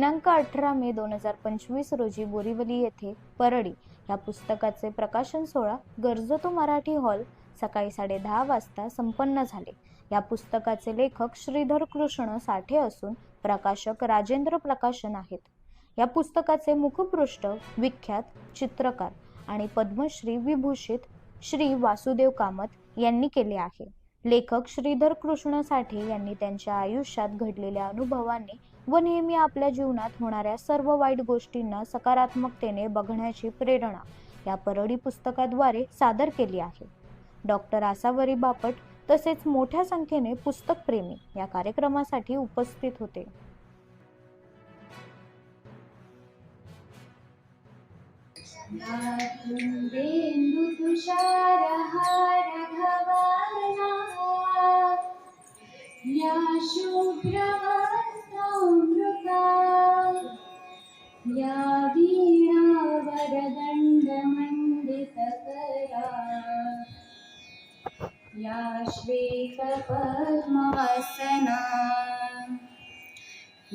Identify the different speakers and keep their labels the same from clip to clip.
Speaker 1: दिनांक अठरा मे दोन हजार पंचवीस रोजी बोरिवली येथे परळी या पुस्तकाचे प्रकाशन सोहळा गरजतो मराठी हॉल सकाळी साडे दहा वाजता संपन्न झाले. या पुस्तकाचे लेखक श्रीधर कृष्ण साठे असून प्रकाशक राजेंद्र प्रकाशन आहेत. या पुस्तकाचे मुखपृष्ठ विख्यात चित्रकार आणि पद्मश्री विभूषित श्री वासुदेव कामत यांनी केले आहे. लेखक श्रीधर कृष्ण साठे यांनी त्यांच्या आयुष्यात घडलेल्या अनुभवांनी व नेहमी आपल्या जीवनात होणाऱ्या सर्व वाईट गोष्टींना सकारात्मकतेने बघण्याची प्रेरणा या परळी पुस्तकाद्वारे सादर केली आहे. डॉक्टर आसावरी बापट तसेच मोठ्या संख्येने पुस्तक प्रेमी या कार्यक्रमासाठी उपस्थित होते.
Speaker 2: या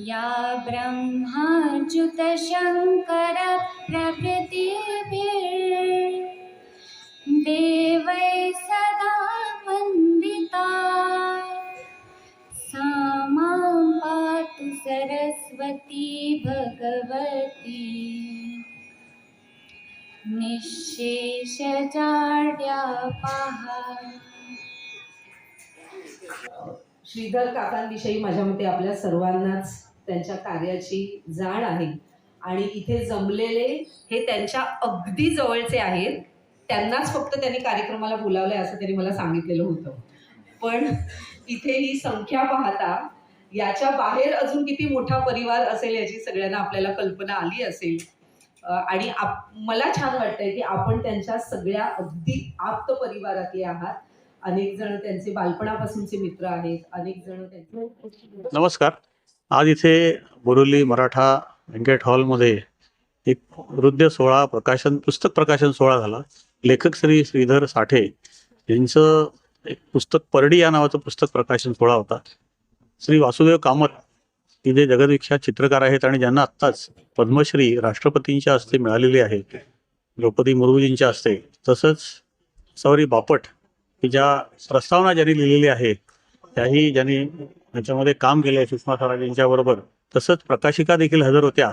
Speaker 2: या ब्रह्माच्युतशङ्कर देवै सदा वन्दिता। सा मां पातु सरस्वती भगवती। निःशेषजाड्या पहा।
Speaker 3: श्रीधर काकांविषयी माझ्या मते आपल्या सर्वांनाच त्यांच्या कार्याची जाण आहे. आणि इथे जमलेले हे त्यांच्या अगदी जवळचे आहेत. त्यांनाच फक्त त्यांनी कार्यक्रमाला बोलावलंय असं त्यांनी मला सांगितलेलं होतं. पण इथे ही संख्या पाहता याच्या बाहेर अजून किती मोठा परिवार असेल याची सगळ्यांना आपल्याला कल्पना आली असेल. आणि आप मला छान वाटतंय की आपण त्यांच्या सगळ्या अगदी आप्त परिवारातले आहात. अनेक जण त्यांचे बालपणापासूनचे मित्र आहेत. अनेक जण त्यांचे
Speaker 4: नमस्कार. आज इथे बोरुली मराठा व्यंकट हॉलमध्ये एक वृद्ध सोहळा प्रकाशन पुस्तक प्रकाशन सोहळा झाला. लेखक श्री श्रीधर साठे यांचं एक पुस्तक परडी या नावाचं पुस्तक प्रकाशन सोहळा होता. श्री वासुदेव कामत की जे जगदविख्यात चित्रकार आहेत आणि ज्यांना आत्ताच पद्मश्री राष्ट्रपतींच्या हस्ते मिळालेली आहे द्रौपदी मुर्मूजींच्या हस्ते. तसंच सौरी बापट की ज्या प्रस्तावना ज्यांनी लिहिलेली आहे त्याही ज्यांनी याच्यामध्ये काम केले सुषमा स्वराज यांच्याबरोबर तसंच प्रकाशिका देखील हजर होत्या.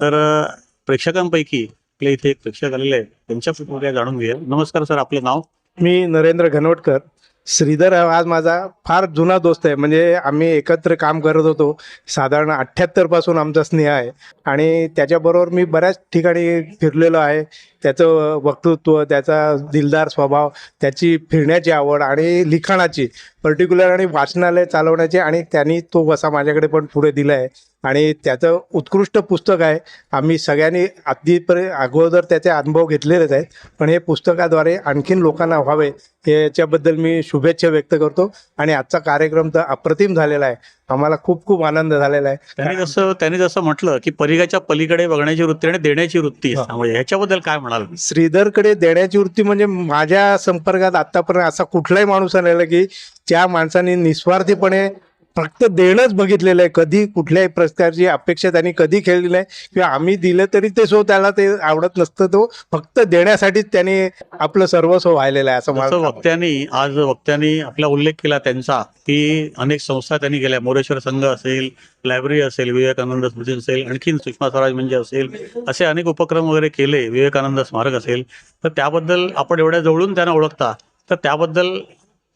Speaker 4: तर प्रेक्षकांपैकी आपल्या इथे एक प्रेक्षक आलेले आहेत. त्यांच्या प्रतिक्रिया जाणून घेऊया. नमस्कार सर. आपलं नाव?
Speaker 5: मी नरेंद्र घनवटकर. श्रीधर आज माझा फार जुना दोस्त आहे. म्हणजे आम्ही एकत्र काम करत होतो. साधारण अठ्ठ्याहत्तरपासून आमचा स्नेह आहे. आणि त्याच्याबरोबर मी बऱ्याच ठिकाणी फिरलेलो आहे. त्याचं वक्तृत्व त्याचा दिलदार स्वभाव त्याची फिरण्याची आवड आणि लिखाणाची पर्टिक्युलर आणि वाचनालय चालवण्याची आणि त्यांनी तो वसा माझ्याकडे पण पुढे दिला आहे आणि त्याचं उत्कृष्ट पुस्तक आहे. आम्ही सगळ्यांनी अगदीपर्यंत अगोदर त्याचे अनुभव घेतलेलेच आहेत. पण हे पुस्तकाद्वारे आणखीन लोकांना व्हावे याच्याबद्दल मी शुभेच्छा व्यक्त करतो. आणि आजचा कार्यक्रम तर अप्रतिम झालेला आहे. आम्हाला खूप खूप आनंद झालेला आहे.
Speaker 4: त्यांनी जसं त्यांनी जसं म्हटलं की परिघाच्या पलीकडे बघण्याची वृत्ती आणि देण्याची वृत्ती. ह्याच्याबद्दल काय म्हणाल?
Speaker 5: श्रीधरकडे देण्याची वृत्ती म्हणजे माझ्या संपर्कात आतापर्यंत असा कुठलाही माणूस आलेला की त्या माणसाने निस्वार्थीपणे फक्त देणंच बघितलेलं आहे. कधी कुठल्याही प्रकारची अपेक्षा त्यांनी कधी केलेली नाही. किंवा आम्ही दिलं तरी ते सो त्याला ते आवडत नसतं तो. फक्त देण्यासाठीच त्याने आपलं सर्वस्व व्हायलेलं आहे असं वाटतं.
Speaker 4: वक्त्यांनी आज वक्त्यांनी आपला उल्लेख केला त्यांचा की अनेक संस्था त्यांनी केल्या. मोरेश्वर संघ असेल लायब्ररी असेल विवेकानंद स्मृती असेल आणखीन सुषमा स्वराज म्हणजे असेल असे अनेक उपक्रम वगैरे केले. विवेकानंद स्मारक असेल. तर त्याबद्दल आपण एवढ्या जवळून त्यांना ओळखता. तर त्याबद्दल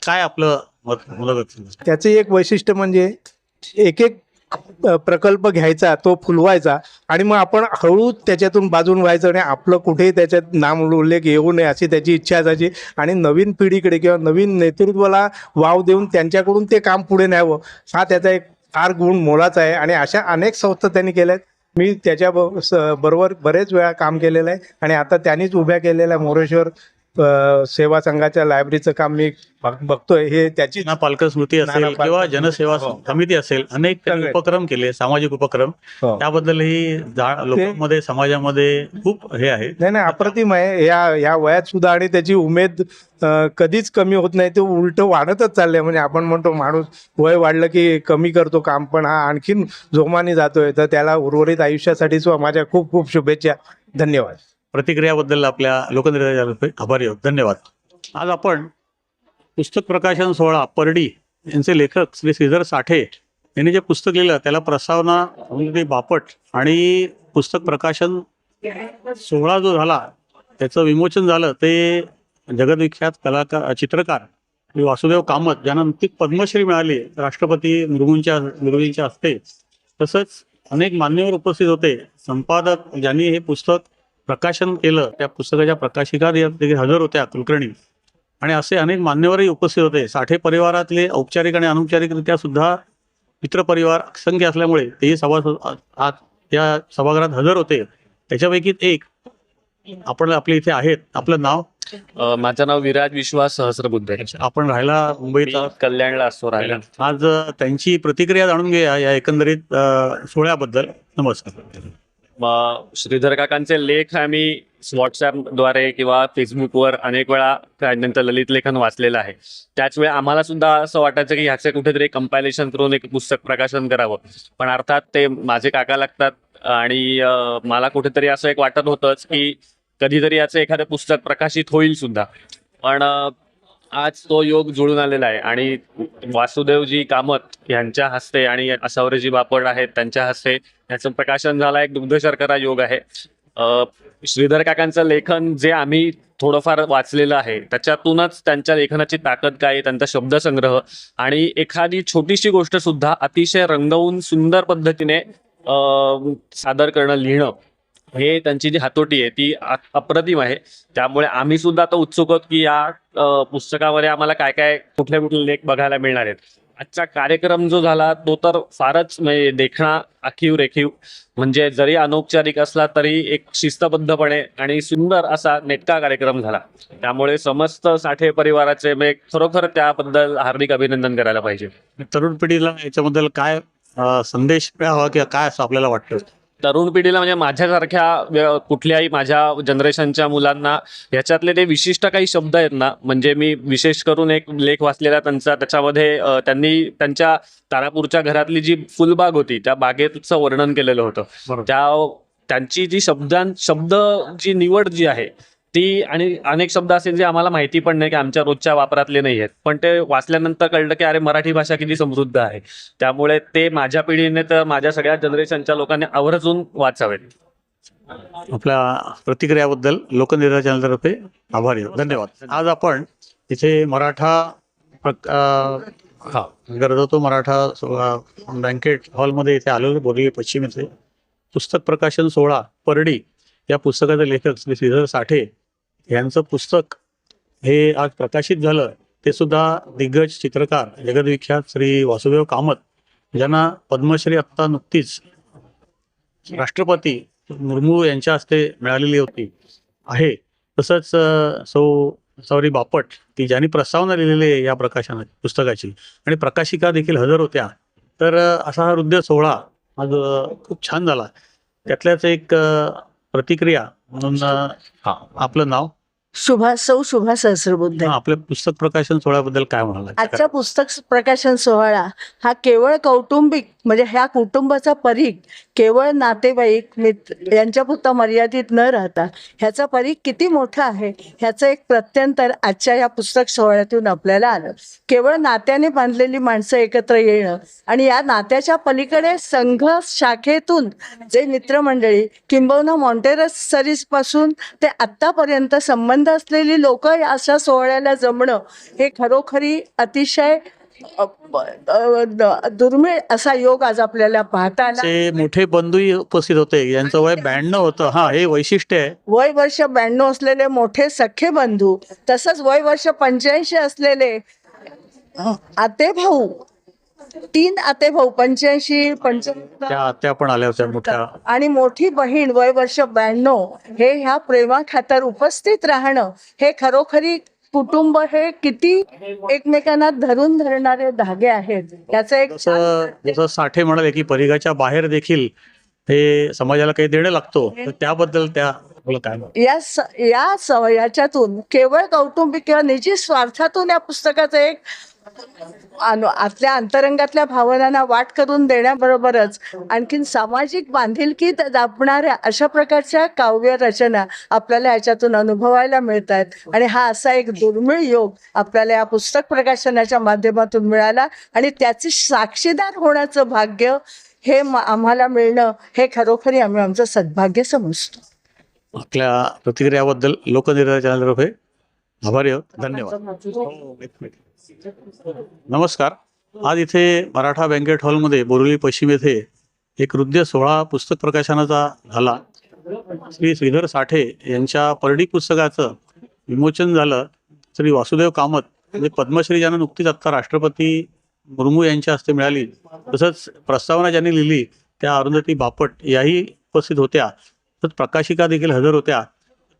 Speaker 4: काय आपलं मत
Speaker 5: त्याचे एक वैशिष्ट्य म्हणजे एक एक प्रकल्प घ्यायचा तो फुलवायचा आणि मग आपण हळू त्याच्यातून बाजून व्हायचं आणि आपलं कुठेही त्याच्यात नाम उल्लेख येऊ नये अशी त्याची इच्छा असायची. आणि नवीन पिढीकडे किंवा नवीन नेतृत्वाला वाव देऊन त्यांच्याकडून ते काम पुढे न्यावं. हा त्याचा एक फार गुण मोलाचा आहे आणि अशा अनेक संस्था त्यांनी केल्या आहेत. मी त्याच्या स- बरोबर बरेच वेळा काम केलेलं आहे आणि आता त्यांनीच उभ्या केलेल्या मोरेश्वर सेवा संघाच्या लायब्ररीचं काम मी बघ- बघतोय. हे त्याची
Speaker 4: ना पालक स्मृती असेल किंवा. जनसेवा
Speaker 5: हो.
Speaker 4: समिती असेल अनेक. उपक्रम केले सामाजिक उपक्रम.
Speaker 5: हो.
Speaker 4: त्याबद्दलही लोकांमध्ये समाजामध्ये खूप हे आहे.
Speaker 5: नाही नाही अप्रतिम आहे. या या वयात सुद्धा आणि त्याची उमेद कधीच कमी होत नाही. ते उलट वाढतच चाललंय. म्हणजे आपण म्हणतो माणूस वय वाढलं की कमी करतो काम पण हा आणखीन जोमाने जातोय. तर त्याला उर्वरित आयुष्यासाठी सुद्धा माझ्या खूप खूप शुभेच्छा. धन्यवाद.
Speaker 4: प्रतिक्रियाबद्दल आपल्या लोकनिर्णय आभारी आहोत. धन्यवाद. आज आपण पुस्तक प्रकाशन सोहळा परडी यांचे लेखक श्री श्रीधर साठे यांनी जे पुस्तक लिहिलं त्याला प्रस्तावना बापट आणि पुस्तक प्रकाशन सोहळा जो झाला त्याचं विमोचन झालं ते जगदविख्यात कलाकार चित्रकार श्री वासुदेव कामत ज्यांना नुकतीच पद्मश्री मिळाली राष्ट्रपती मुर्मूंच्या मुर्मूंच्या हस्ते. तसंच अनेक मान्यवर उपस्थित होते. संपादक ज्यांनी हे पुस्तक प्रकाशन केलं त्या पुस्तकाच्या प्रकाशिका हजर होत्या कुलकर्णी. आणि असे अनेक मान्यवरही उपस्थित होते. साठे परिवारातले औपचारिक आणि अनौपचारिकरित्या सुद्धा मित्रपरिवार असंख्य असल्यामुळे तेही सभा या सभागृहात हजर होते. त्याच्यापैकी एक आपण आपले इथे आहेत. आपलं नाव?
Speaker 6: माझं नाव विराज विश्वास सहस्रबुद्धे.
Speaker 4: आपण राहायला मुंबईचा
Speaker 6: मी कल्याणला असतो राहायला.
Speaker 4: आज त्यांची प्रतिक्रिया जाणून घेऊया या एकंदरीत सोहळ्याबद्दल. नमस्कार.
Speaker 6: श्रीधर काकांचे लेख आम्ही व्हॉट्सॲपद्वारे किंवा फेसबुकवर अनेक वेळा त्यानंतर ललित लेखन वाचलेलं आहे. त्याचवेळी आम्हाला सुद्धा असं वाटायचं की ह्याचे कुठेतरी कंपायलेशन करून एक पुस्तक प्रकाशन करावं. पण अर्थात ते माझे काका लागतात आणि मला कुठेतरी असं एक वाटत होतंच की कधीतरी याचं एखादं पुस्तक प्रकाशित होईल सुद्धा. पण आज तो योग जुळून आलेला आहे. आणि वासुदेवजी कामत यांच्या हस्ते आणि असावरेजी बापड आहेत त्यांच्या हस्ते याचं प्रकाशन झाला. एक दुग्ध शर्करा योग आहे. श्रीधर काकांचं लेखन जे आम्ही थोडंफार वाचलेलं आहे त्याच्यातूनच त्यांच्या लेखनाची ताकद काय आहे, त्यांचा शब्दसंग्रह आणि एखादी छोटीशी गोष्ट सुद्धा अतिशय रंगवून सुंदर पद्धतीने सादर करणं लिहिणं हे त्यांची जी हातोटी आहे ती अप्रतिम आहे. त्यामुळे आम्ही सुद्धा आता उत्सुक आहोत की या पुस्तकामध्ये आम्हाला काय काय कुठले कुठले लेख बघायला मिळणार आहेत. आजचा कार्यक्रम जो झाला तो तर फारच म्हणजे देखणा आखीव रेखीव. म्हणजे जरी अनौपचारिक असला तरी एक शिस्तबद्धपणे आणि सुंदर असा नेटका कार्यक्रम झाला. त्यामुळे समस्त साठे परिवाराचे मी खरोखर त्याबद्दल हार्दिक अभिनंदन करायला पाहिजे.
Speaker 4: तरुण पिढीला याच्याबद्दल काय संदेश मिळावा किंवा काय असं आपल्याला वाटतं?
Speaker 6: तरुण पिढीला म्हणजे माझ्यासारख्या कुठल्याही माझ्या जनरेशनच्या मुलांना ह्याच्यातले ते विशिष्ट काही शब्द आहेत ना म्हणजे मी विशेष करून एक लेख वाचलेला त्यांचा त्याच्यामध्ये त्यांनी त्यांच्या तारापूरच्या घरातली जी फुलबाग होती त्या बागेचं वर्णन केलेलं होतं. त्या त्यांची जी शब्दां शब्द जी निवड जी आहे ती आणि अनेक शब्द असेल जे आम्हाला माहिती पण नाही की आमच्या रोजच्या वापरातले नाही आहेत. पण ते वाचल्यानंतर कळलं की अरे मराठी भाषा किती समृद्ध आहे. त्यामुळे ते माझ्या पिढीने तर माझ्या सगळ्या जनरेशनच्या लोकांनी आवर्जून वाचावेत.
Speaker 4: आपल्या प्रतिक्रियाबद्दल लोकनिर्णय चॅनलतर्फे आभारी धन्यवाद. आज आपण इथे मराठा हा गरजतो मराठा बँकेट हॉलमध्ये इथे आलेलो बोरिवली पश्चिम इथे पुस्तक प्रकाशन सोहळा परडी या पुस्तकाचे लेखक श्री श्रीधर साठे यांचं पुस्तक हे आज प्रकाशित झालं. ते सुद्धा दिग्गज चित्रकार जगदविख्यात श्री वासुदेव कामत ज्यांना पद्मश्री आत्ता नुकतीच राष्ट्रपती मुर्मू यांच्या हस्ते मिळालेली होती आहे. तसंच सो सौ बापट की ज्यांनी प्रस्तावना लिहिलेली आहे या प्रकाशना पुस्तकाची. आणि प्रकाशिका देखील हजर होत्या. तर असा हा हृदय सोहळा आज खूप छान झाला. त्यातल्याच एक प्रतिक्रिया म्हणून हा. आपलं नाव?
Speaker 7: शुभा सौ शुभा सहस्रबुद्धे.
Speaker 4: हा, आपल्या पुस्तक प्रकाशन सोहळ्याबद्दल काय म्हणाला
Speaker 7: आजचा पुस्तक प्रकाशन सोहळा हा केवळ कौटुंबिक म्हणजे ह्या कुटुंबाचा परीख केवळ नातेवाईक मित्र यांच्यापुरता मर्यादित न राहता ह्याचा परीख किती मोठा आहे ह्याचं एक प्रत्यंतर आजच्या या पुस्तक सोहळ्यातून आपल्याला आलं. केवळ नात्याने बांधलेली माणसं एकत्र येणं आणि या नात्याच्या पलीकडे संघ शाखेतून जे मित्रमंडळी किंबहुना मॉन्टेरस सरीजपासून ते आत्तापर्यंत संबंध असलेली लोक अशा सोहळ्याला जमणं हे खरोखरी अतिशय दुर्मिळ असा योग आज आपल्याला पाहता आला
Speaker 4: ते मोठे बंधूही उपस्थित होते. यांचं वय ब्याण्णव होतं. हा हे वैशिष्ट्य आहे.
Speaker 7: वय वर्ष ब्याण्णव असलेले मोठे सख्खे बंधू तसंच वय वर्ष पंच्याऐंशी असलेले आते भाऊ. तीन आते भाऊ पंच्याऐंशी पंच
Speaker 4: त्या आत्या पण आल्या होत्या मोठ्या.
Speaker 7: आणि मोठी बहीण वय वर्ष ब्याण्णव. हे ह्या प्रेमा खातर उपस्थित राहणं हे खरोखरी कुटुंब हे किती एकमेकांना धरून धरणारे धागे आहेत याचं एक
Speaker 4: जसं साठे म्हणाले की परिघाच्या बाहेर देखील हे समाजाला काही देणं लागतो तर त्याबद्दल त्या?
Speaker 7: या स या स याच्यातून केवळ कौटुंबिक किंवा निजी स्वार्थातून या पुस्तकाचं एक आपल्या अंतरंगातल्या भावनांना वाट करून देण्याबरोबरच आणखीन सामाजिक बांधिलकीत दाबणाऱ्या अशा प्रकारच्या काव्य रचना आपल्याला याच्यातून अनुभवायला मिळत आहेत आणि हा असा एक दुर्मिळ योग आपल्याला या पुस्तक प्रकाशनाच्या माध्यमातून मिळाला आणि त्याचे साक्षीदार होण्याचं भाग्य हे आम्हाला मिळणं हे खरोखरी आम्ही आमचं सद्भाग्य समजतो
Speaker 4: आपल्या प्रतिक्रियाबद्दल लोकनिर्णय चॅनलतर्फे आभारी आहोत धन्यवाद हो. नमस्कार. आज इथे मराठा बँकेट हॉलमध्ये बोरिवली पश्चिम येथे एक हृदय सोहळा पुस्तक प्रकाशनाचा झाला. श्री श्रीधर साठे यांच्या परडी पुस्तकाचं विमोचन झालं. श्री वासुदेव कामत म्हणजे पद्मश्री ज्यांना नुकतीच आत्ता राष्ट्रपती मुर्मू यांच्या हस्ते मिळाली. तसंच प्रस्तावना ज्यांनी लिहिली त्या अरुंधती बापट याही उपस्थित होत्या. तसंच प्रकाशिका देखील हजर होत्या.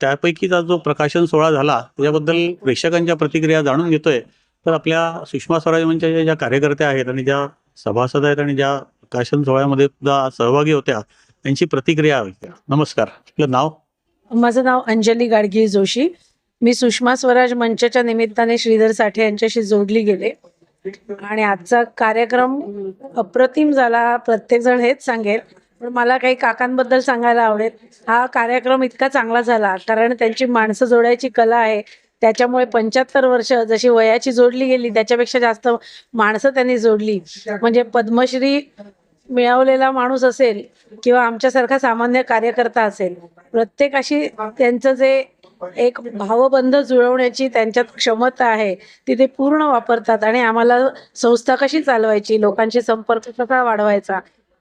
Speaker 4: त्यापैकीचा जो प्रकाशन सोहळा झाला त्याच्याबद्दल प्रेक्षकांच्या प्रतिक्रिया जाणून घेतोय. तर आपल्या सुषमा स्वराज मंचाच्या ज्या कार्यकर्त्या आहेत आणि ज्या सभासद आहेत आणि ज्या प्रकाशन सोहळ्यामध्ये सुद्धा सहभागी होत्या त्यांची प्रतिक्रिया नमस्कार. आपलं नाव?
Speaker 8: माझं नाव अंजली गाडगी जोशी. मी सुषमा स्वराज मंचाच्या निमित्ताने श्रीधर साठे यांच्याशी जोडली गेले. आणि आजचा कार्यक्रम अप्रतिम झाला प्रत्येकजण हेच सांगेल. पण मला काही काकांबद्दल सांगायला आवडेल. हा कार्यक्रम इतका चांगला झाला कारण त्यांची माणसं जोडायची कला आहे. त्याच्यामुळे पंच्याहत्तर वर्ष जशी वयाची जोडली गेली त्याच्यापेक्षा जास्त माणसं त्यांनी जोडली. म्हणजे पद्मश्री मिळवलेला माणूस असेल किंवा आमच्यासारखा सामान्य कार्यकर्ता असेल प्रत्येकाशी त्यांचं जे एक भावबंध जुळवण्याची त्यांच्यात क्षमता आहे ती ते पूर्ण वापरतात. आणि आम्हाला संस्था कशी चालवायची लोकांशी संपर्क कसा वाढवायचा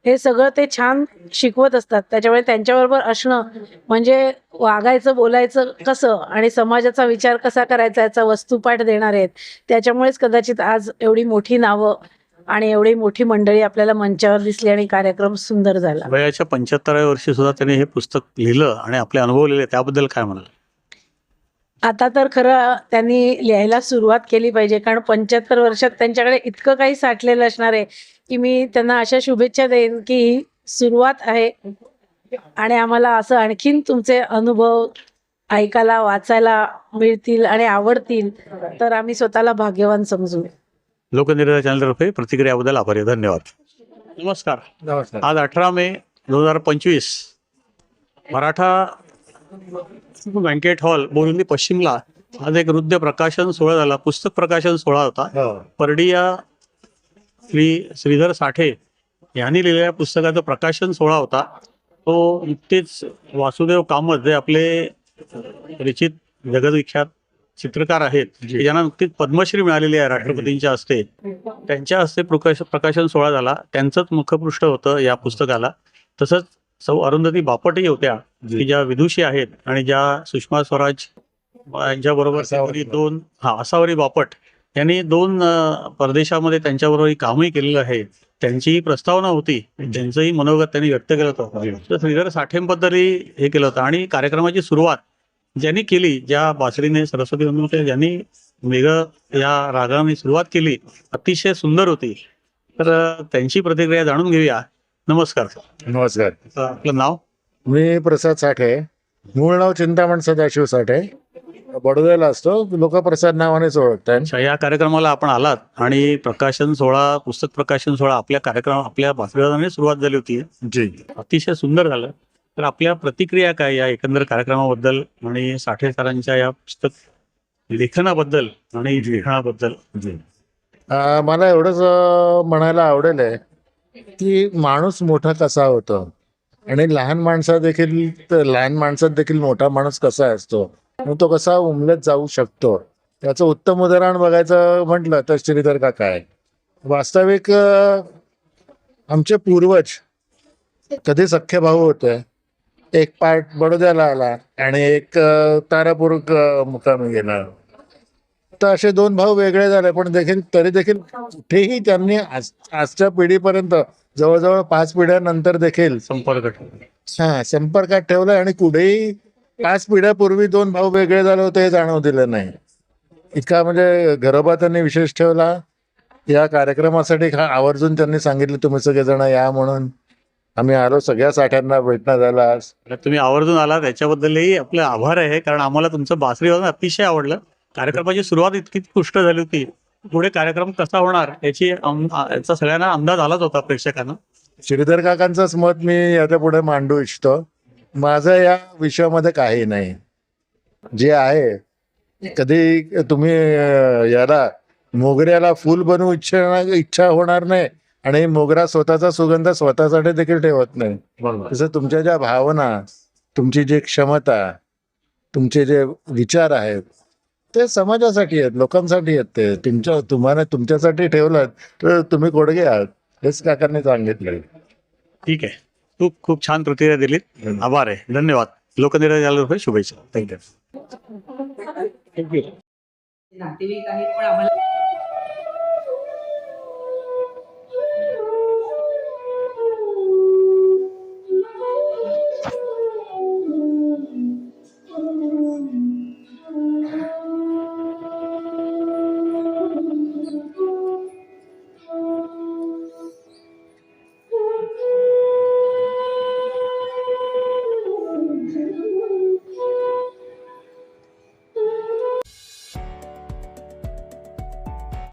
Speaker 8: हे सगळं ते छान शिकवत असतात. त्याच्यामुळे त्यांच्याबरोबर असणं म्हणजे वागायचं बोलायचं कसं आणि समाजाचा विचार कसा करायचा याचा वस्तुपाठ देणार आहेत. त्याच्यामुळेच कदाचित आज एवढी मोठी नावं आणि एवढी मोठी मंडळी आपल्याला मंचावर दिसली आणि कार्यक्रम सुंदर झाला.
Speaker 4: वयाच्या पंच्याहत्तराव्या वर्षी सुद्धा त्यांनी हे पुस्तक लिहिलं आणि आपले अनुभव लिहिले त्याबद्दल काय म्हणाल?
Speaker 8: आता तर खरं त्यांनी लिहायला सुरुवात केली पाहिजे कारण पंच्याहत्तर वर्षात त्यांच्याकडे इतकं काही साठलेलं असणार आहे की मी त्यांना अशा शुभेच्छा देईन की ही सुरुवात आहे. आणि आम्हाला असं आणखीन तुमचे अनुभव ऐकायला वाचायला मिळतील आणि आवडतील तर आम्ही स्वतःला भाग्यवान समजू.
Speaker 4: लोकनिर्णय चॅनलतर्फे प्रतिक्रियाबद्दल आभारी आहे. धन्यवाद. नमस्कार.
Speaker 5: नमस्कार.
Speaker 4: आज अठरा मे दोन हजार पंचवीस मराठा बँकेट हॉल बोरिवली पश्चिमला आज एक हृदय प्रकाशन सोहळा झाला. पुस्तक प्रकाशन सोहळा होता. परडी या श्री श्रीधर साठे यांनी लिहिलेल्या पुस्तकाचं प्रकाशन सोहळा होता. तो नुकतेच वासुदेव कामत जे आपले परिचित जगदविख्यात चित्रकार आहेत ज्यांना नुकतीच पद्मश्री मिळालेली आहे राष्ट्रपतींच्या हस्ते. त्यांच्या हस्ते प्रकाश प्रकाशन सोहळा झाला. त्यांचंच मुखपृष्ठ होतं या पुस्तकाला. तसंच सौ अरुंधती बापटही होत्या की ज्या विदुषी आहेत आणि ज्या सुषमा स्वराज यांच्याबरोबर दोन हा असावरी बापट. यांनी दोन परदेशामध्ये त्यांच्याबरोबर कामही केलेलं आहे. त्यांचीही प्रस्तावना होती. त्यांचंही मनोगत त्यांनी व्यक्त केलं होतं. तर श्रीधर साठेंबद्दलही हे केलं होतं. आणि कार्यक्रमाची सुरुवात ज्यांनी केली ज्या बासरीने सरस्वती ज्यांनी वेगळं या रागाने सुरुवात केली अतिशय सुंदर होती. तर त्यांची प्रतिक्रिया जाणून घेऊया. नमस्कार
Speaker 9: नमस्कार.
Speaker 4: आपलं नाव?
Speaker 9: मी प्रसाद साठे. मूळ नाव चिंतामण सदाशिव साठे. बडोद्याला असतो. लोक प्रसाद नावानेच ओळखतात.
Speaker 4: अच्छा या कार्यक्रमाला आपण आलात आणि प्रकाशन सोहळा पुस्तक प्रकाशन सोहळा आपल्या कार्यक्रम आपल्या भाषणाने सुरुवात झाली होती.
Speaker 9: जी.
Speaker 4: अतिशय सुंदर झालं. तर आपल्या प्रतिक्रिया काय या एकंदर कार्यक्रमाबद्दल आणि साठे सरांच्या या पुस्तक लेखनाबद्दल आणि लिखाणाबद्दल?
Speaker 9: अं, मला एवढंच अं, म्हणायला आवडेल आहे. की माणूस मोठा कसा होतो? आणि लहान माणसा देखील लहान माणसात देखील मोठा माणूस कसा असतो? मग तो कसा उमलत जाऊ शकतो? त्याचं उत्तम उदाहरण बघायचं म्हटलं तर श्रीधर काका आहे. वास्तविक आमचे पूर्वज कधी सख्खे भाऊ होते? एक पार्ट बडोद्याला आला आणि एक तारापूर मुकामी गेला. तर असे दोन भाऊ वेगळे झाले पण देखील तरी देखील कुठेही त्यांनी आज आजच्या पिढीपर्यंत जवळजवळ पाच पिढ्यानंतर देखील
Speaker 4: संपर्क.
Speaker 9: हा संपर्कात ठेवलं आणि कुठेही पाच पिढ्यापूर्वी दोन भाऊ वेगळे झाले होते हे जाणवू दिलं नाही. इतका म्हणजे घरोबा त्यांनी विशेष ठेवला. या कार्यक्रमासाठी आवर्जून त्यांनी सांगितलं तुम्ही सगळेजण या म्हणून. आम्ही आलो सगळ्या साठ्यांना भेटणं झालं
Speaker 4: तुम्ही आवर्जून आला त्याच्याबद्दलही आपले आभार आहे कारण आम्हाला तुमचं बासरी अतिशय आवडलं. कार्यक्रमाची सुरुवात इतकी पुष्ट झाली होती. पुढे कार्यक्रम कसा होणार याची याचा सगळ्यांना अंदाज आलाच होता प्रेक्षकांना.
Speaker 9: श्रीधर काकांचंच मत मी याच्यापुढे मांडू इच्छितो. माझं या विषयामध्ये काही नाही. जे आहे कधी तुम्ही याला मोगऱ्याला फुल बनवू इच्छा इच्छा होणार नाही आणि मोगरा स्वतःचा सुगंध स्वतःसाठी देखील ठेवत नाही. तसं तुमच्या ज्या भावना तुमची जी क्षमता तुमचे जे विचार आहेत ते समाजासाठी आहेत लोकांसाठी आहेत ते. तुमच्या तुम्हाला तुमच्यासाठी ठेवलं तर तुम्ही कोडगे आहात. हेच काकांनी सांगितलं
Speaker 4: ठीक आहे. खूप खूप छान प्रतिक्रिया दिलीत. आभार आहे. धन्यवाद. लोकनिर्णय शुभेच्छा. थँक्यू थँक्यू
Speaker 3: नातेवाईक आहेत पण आम्हाला